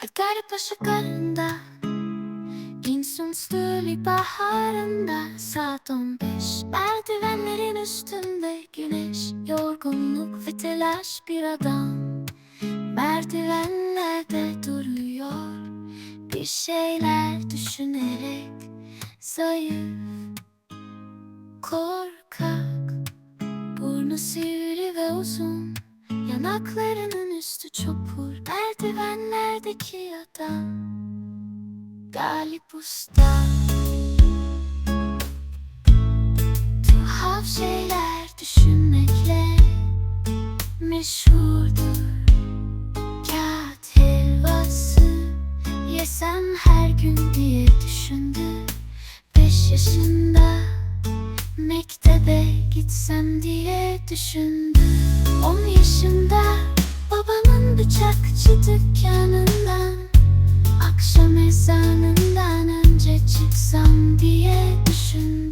Garip ışıklarında İnsun stüli baharında Saat on beş. Merdivenlerin üstünde güneş Yorgunluk ve telaş bir adam. Merdivenlerde duruyor Bir şeyler düşünerek Zayıf Korkak. Burnu sivri ve uzun Yanaklarının üstü çopur Merdivenlerdeki adam Galip Usta. Tuhaf şeyler düşünmekle Meşhurdur. Kağıt helvası Yesem her gün diye düşündü. Beş yaşında Mektebe gitsem diye düşündü. On yaşında Bakçı dükkanından Akşam ezanından önce çıksam diye düşündüm.